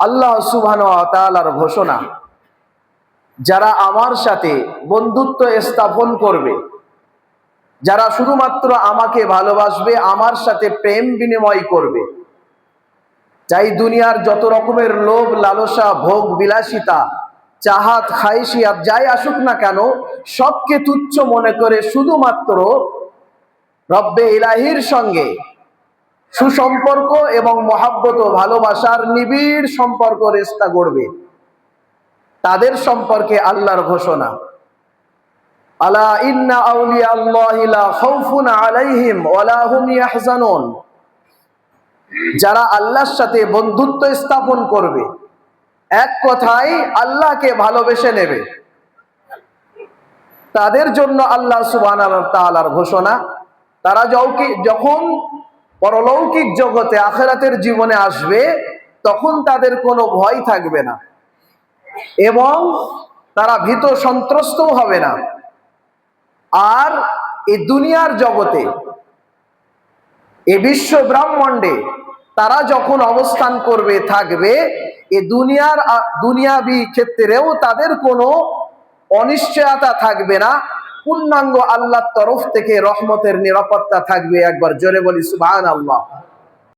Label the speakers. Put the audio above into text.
Speaker 1: আল্লাহ সুবহান ঘোষণা, যারা আমার সাথে বন্ধুত্ব স্থাপন করবে, যারা শুধুমাত্র আমাকে ভালোবাসবে, আমার সাথে প্রেম বিনিময় করবে চাই দুনিয়ার যত রকমের লোভ, লালসা, ভোগ, বিলাসিতা, চাহাত, খাইশিয়াত যাই আসুক না কেন, সবকে তুচ্ছ মনে করে শুধুমাত্র রব্বে ইলাহির সঙ্গে সুসম্পর্ক এবং মহাব্বত ভালোবাসার নিবিড় সম্পর্ক রেস্তা গড়বে। তাদের সম্পর্কে আল্লাহর ঘোষণা। আলা ইন্না আউলিয়া আলাইহিম ওয়ালা হুম ইয়াহজানুন। যারা আল্লাহর সাথে বন্ধুত্ব স্থাপন করবে, এক কথায় আল্লাহকে ভালোবেসে নেবে। তাদের জন্য আল্লাহ সুবান তাআলার ঘোষণা। তারা যখন পরলৌকিক জগতে আখেরাতের জীবনে আসবে, তখন তাদের কোনো ভয় থাকবে না। এবং তারা ভীত সন্ত্রস্তও হবে না। আর এই দুনিয়ার জগতে, এ বিশ্ব ব্রহ্মাণ্ডে তারা যখন অবস্থান করবে, থাকবে, এ দুনিয়ার দুনিয়াবি ক্ষেত্রেও তাদের কোনো অনিশ্চয়তা থাকবে না। পূর্ণাঙ্গ আল্লাহর তরফ থেকে রহমতের নিরাপত্তা থাকবে। একবার জোরে বলি সুবাহ আল্লাহ